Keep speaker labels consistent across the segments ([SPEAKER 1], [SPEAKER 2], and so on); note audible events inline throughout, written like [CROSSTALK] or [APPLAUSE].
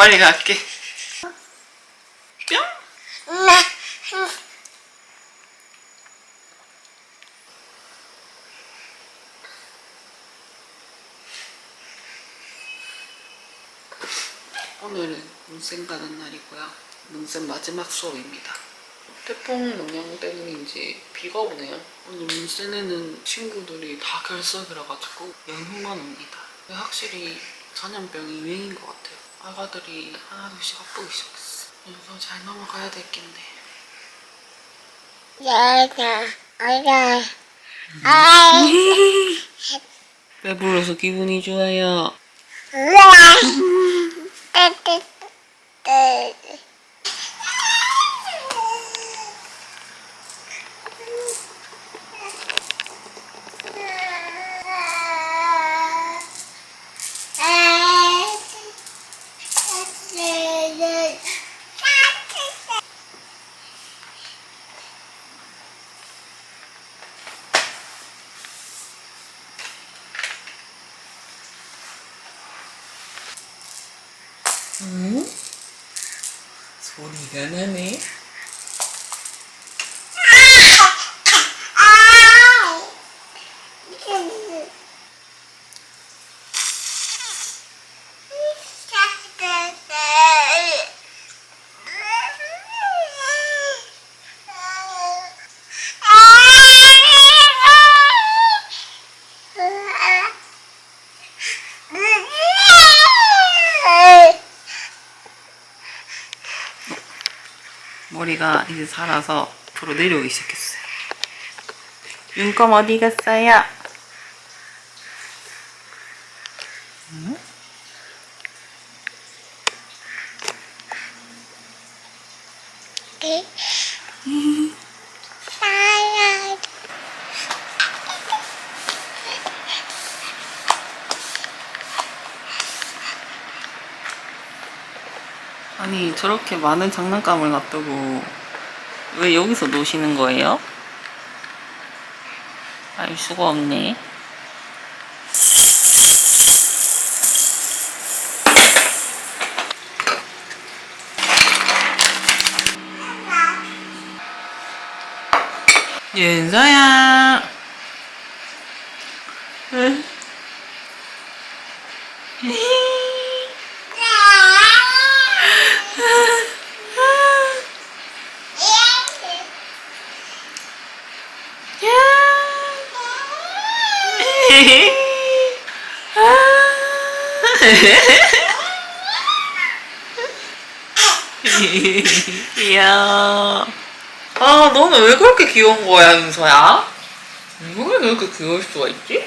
[SPEAKER 1] 빨리 갈게. 뿅. 오늘은 문쌤 가는 날이고요. 문쌤 마지막 수업입니다. 태풍 영향 때문인지 비가 오네요. 오늘 문쌤에는 친구들이 다 결석이라 가지고 연휴만 옵니다. 확실히 전염병이 유행인 것 같아요. 아가들이 하나둘씩 아프기 시작했어. 그래서 잘 넘어가야 되겠네.
[SPEAKER 2] 야야 아야 아 [LAUGHS]
[SPEAKER 1] 배불러서 기분이 좋아요.
[SPEAKER 2] 으아 [LAUGHS]
[SPEAKER 1] 소 머리가 이제 살아서 앞으로 내려오기 시작했어요. 윤검 어디 갔어요? 아니 저렇게 많은 장난감을 놔두고 왜 여기서 노시는 거예요? 알 수가 없네. 윤서야. 응? 이야. 아, 너는 왜 그렇게 귀여운 거야, 윤서야? 왜 그렇게 귀여울 수가 있지?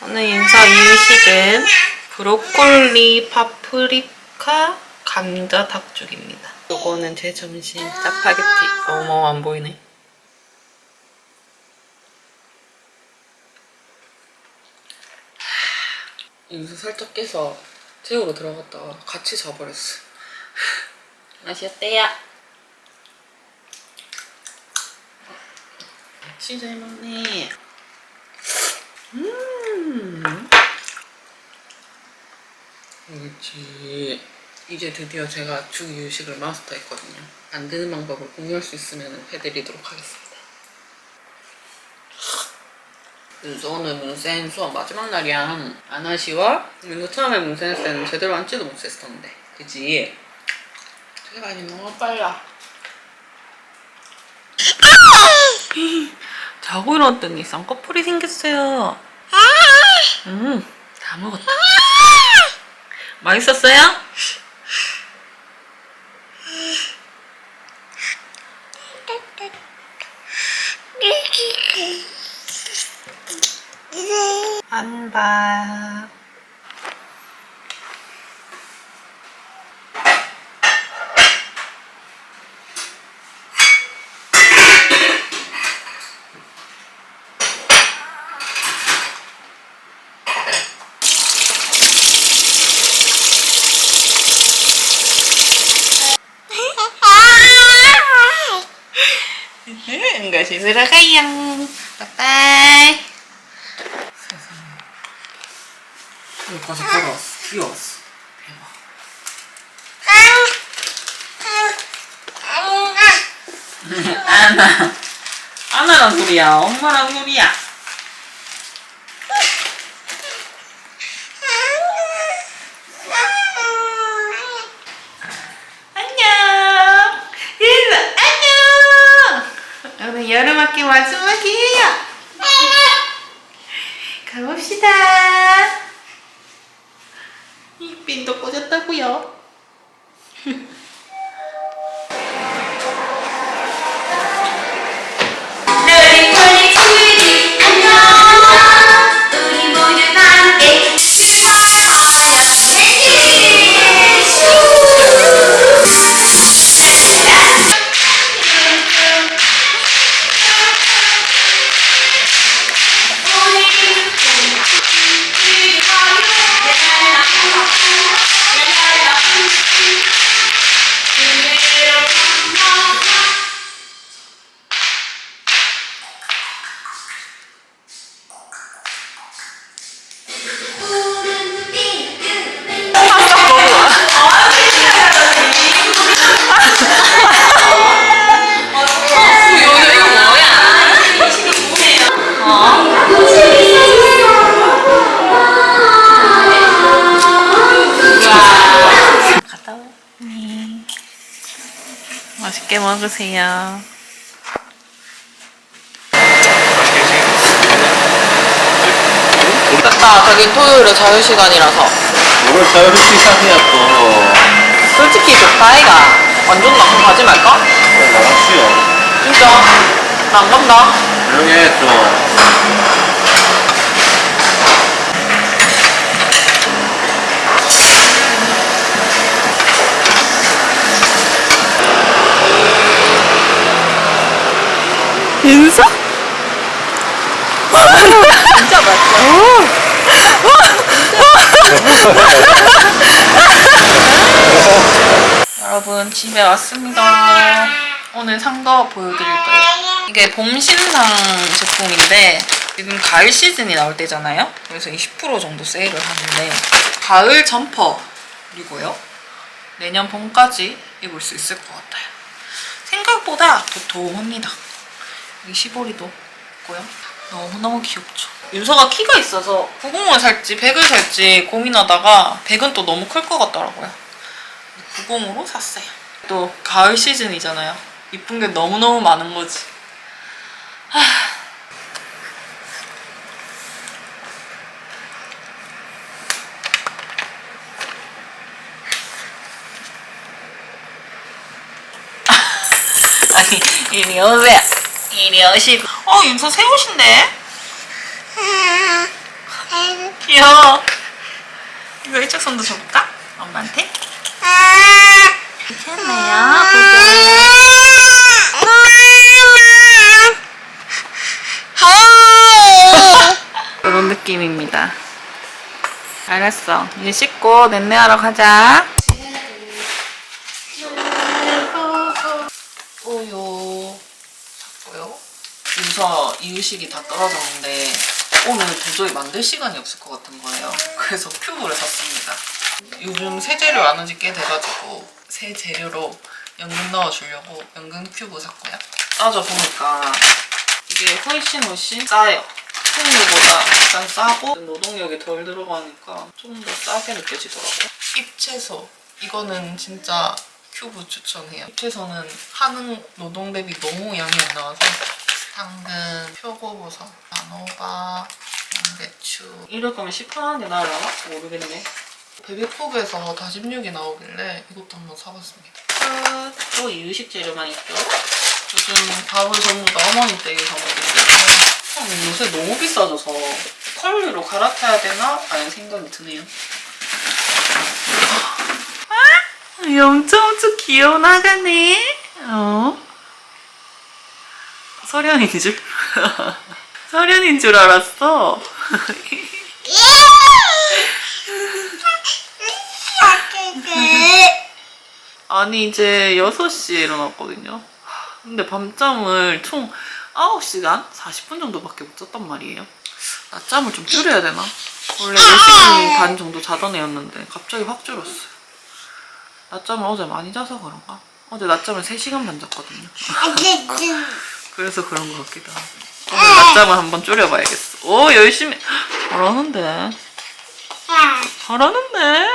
[SPEAKER 1] 오늘 윤서 이유식은 브로콜리, 파프리카, 감자 닭죽입니다. 요거는 제 점심 짜파게티. 어머, 안 보이네. 윤서 살짝 깨서 재우러 들어갔다가 같이 자버렸어. 맛이 어때요? 진짜 잘 먹네. 음. 그렇지. 이제 드디어 제가 죽 이유식을 마스터했거든요. 만드는 방법을 공유할 수 있으면 해드리도록 하겠습니다. 그래서 오늘 문센 수업 마지막 날이야. 아나시와 이거 처음에 문센 때는 제대로 앉지도 못했었는데. 그지? 시간이 너무 빨라. 자고 일어났더니 쌍꺼풀이 생겼어요. 음, 다 먹었다. 맛있었어요? 맛있는 것이 들어가요. 빠빠이. 세상에. 여기까지 걸었어. 귀여웠어. 대박. 아나. 아나란 소리야. 엄마란 소리야. 여름학기 마지막이에요? 가봅시다. 이 핀도 꽂았다고요 [LAUGHS] 맛있게 먹으세요. 됐다. 자기 토요일에 자유시간이라서.
[SPEAKER 3] 오늘 자유리 시간이야 또.
[SPEAKER 1] 솔직히 좋다, 아이가. 완전 나쁜 가지 말까?
[SPEAKER 3] 나갔어요.
[SPEAKER 1] 진짜. 나 안 간다.
[SPEAKER 3] 조용해 좀.
[SPEAKER 1] 인사? 진짜 맛있어. 여러분 집에 왔습니다. 오늘 산 거 보여드릴 거예요. 이게 봄 신상 제품인데 지금 가을 시즌이 나올 때잖아요. 그래서 20% 정도 세일을 하는데 가을 점퍼이고요. 내년 봄까지 입을 수 있을 것 같아요. 생각보다 도톰합니다. 여기 시보리도 있고요. 너무너무 귀엽죠. 윤서가 키가 있어서 90을 살지 100을 살지 고민하다가 100은 또 너무 클 것 같더라고요. 90으로 샀어요. 또 가을 시즌이잖아요. 이쁜 게 너무너무 많은 거지. 하... [LAUGHS] 아니 이리 오세요. 이리 오시고. 어 윤서 새 옷인데? 귀여워. 이거 손도 줘볼까? 엄마한테? 괜찮아요. 이런 느낌입니다. 알았어. 이제 씻고 넷내하러 가자. 또요. 샀고요. 윤서 이유식이 다 떨어졌는데 오늘 도저히 만들 시간이 없을 것 같은 거예요. [LAUGHS] 그래서 큐브를 샀습니다. 요즘 새 재료 안한지꽤 돼가지고 새 재료로 연근 넣어주려고 연근 큐브 샀고요. 따져보니까 이게 훨씬 훨씬 싸요. 풍류보다 약간 싸고 노동력이 덜 들어가니까 좀 더 싸게 느껴지더라고요. 잎채소 이거는 진짜 큐브 추천해요. 잎채소는 하는 노동 대비 너무 양이 안 나와서 당근, 표고버섯, 단호박, 양배추 이럴 거면 시판한 게 나으려나? 모르겠네. 베비fog에서 다짐육이 나오길래 이것도 한번 사봤습니다. 끝! 또 이유식 재료만 있죠? 요즘 밥을 전부 다 어머니 댁에서 때문에 어, 요새 너무 비싸져서 컬리로 갈아타야 되나? 라는 생각이 드네요. 아, 엄청 엄청 귀여운 아가네. 어? 서련인 줄? [LAUGHS] 서련인 줄 알았어. [LAUGHS] 아니 이제 6시에 일어났거든요. 근데 밤잠을 총 9시간 40분 정도밖에 못 잤단 말이에요. 낮잠을 좀 줄여야 되나? 원래 4시간 반 정도 자던 애였는데 갑자기 확 줄었어요. 낮잠을 어제 많이 자서 그런가? 어제 낮잠을 3시간 반 잤거든요. 그래서 그런 것 같기도 하고. 오늘 낮잠을 한번 줄여봐야겠어. 오, 열심히. 잘하는데. 잘하는데.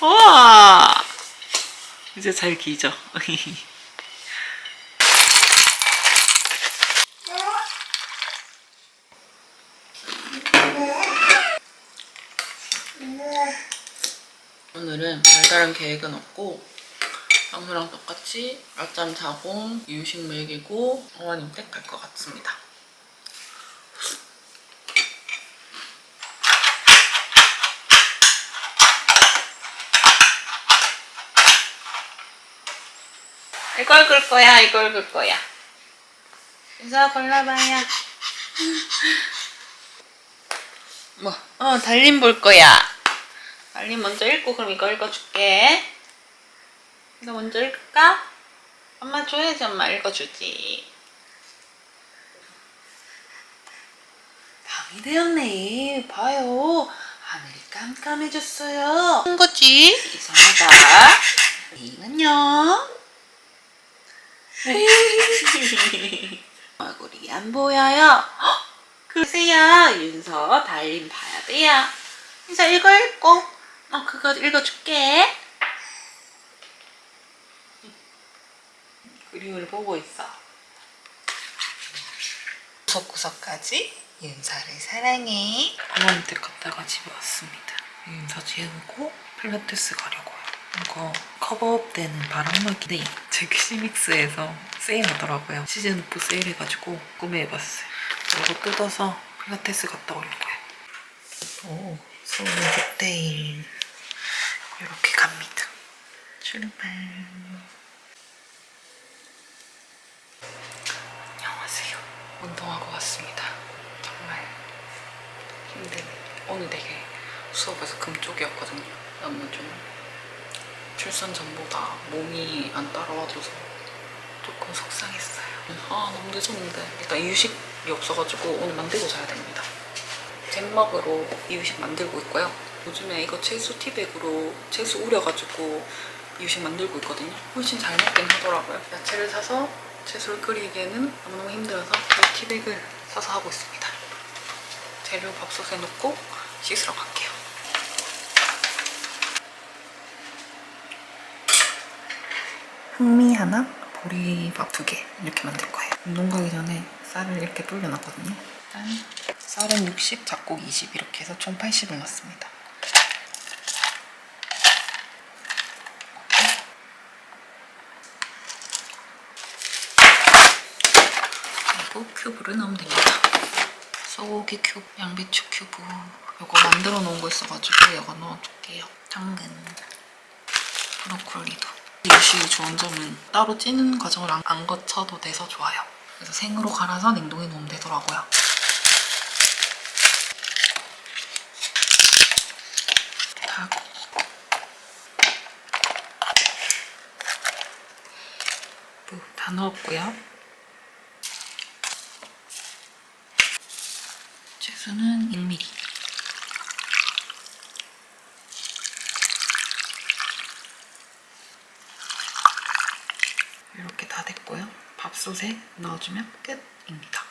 [SPEAKER 1] 우와. 이제 잘 기죠. [LAUGHS] 오늘은 별다른 계획은 없고 평소랑 똑같이 낮잠 자고 이유식 먹이고 어머님 댁 갈 것 같습니다. 이걸 글 거야, 이걸 글 거야. 인사 골라봐요. 뭐, 어, 달림 볼 거야. 달림 먼저 읽고 그럼 이거 읽어줄게. 이거 먼저 읽을까? 엄마 줘야지 엄마 읽어주지. 밤이 되었네. 봐요. 하늘이 깜깜해졌어요. 한 거지? 이상하다. 이는요? [LAUGHS] 얼굴이 안 보여요. 헉, 그러세요. 윤서 달림 봐야 돼요. 윤서 이거 읽고. 어, 그거 읽어줄게. 그림을 보고 있어. 구석구석까지 윤서를 사랑해. 어머니한테 갔다가 집에 왔습니다. 윤서 재우고 필라테스 가려고요. 이거 커버업 되는 바람막이인데 잭시믹스에서 세일하더라고요. 시즌4 세일해가지고 구매해봤어요. 이거 뜯어서 필라테스 갔다 오려고요. 오, 서울 6대1 이렇게 갑니다. 출발. 안녕하세요. 운동하고 왔습니다. 정말 힘든 오늘 되게 수업에서 금쪽이었거든요. 너무 좀 출산 전보다 몸이 안 따라와줘서 조금 속상했어요. 아 너무 늦었는데 일단 이유식이 없어가지고 오늘 만들고 자야 됩니다. 잼먹으로 이유식 만들고 있고요. 요즘에 이거 채소 티백으로 채소 우려가지고 이유식 만들고 있거든요. 훨씬 잘 먹긴 하더라고요. 야채를 사서 채소를 끓이기에는 너무너무 힘들어서 이 티백을 사서 하고 있습니다. 재료 밥솥에 넣고 씻으러 갈게요. 흑미 하나, 보리밥 두 개 이렇게 만들 거예요. 운동 가기 전에 쌀을 이렇게 불려놨거든요. 일단 쌀은 60, 잡곡 20 이렇게 해서 총 80을 넣습니다. 큐브를 넣으면 됩니다. 소고기 큐브, 양배추 큐브 이거 만들어 놓은 거 있어가지고 이거 넣어줄게요. 당근, 브로콜리도. 이것이 좋은 점은 따로 찌는 과정을 안, 안 거쳐도 돼서 좋아요. 그래서 생으로 갈아서 냉동에 넣으면 되더라고요. 무다 넣었고요. 채소는 1mm. 이렇게 다 됐고요. 밥솥에 넣어주면 끝입니다.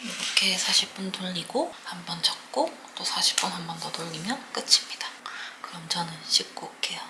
[SPEAKER 1] 이렇게 40분 돌리고 한 번 접고 또 40분 한 번 더 돌리면 끝입니다. 그럼 저는 씻고 올게요.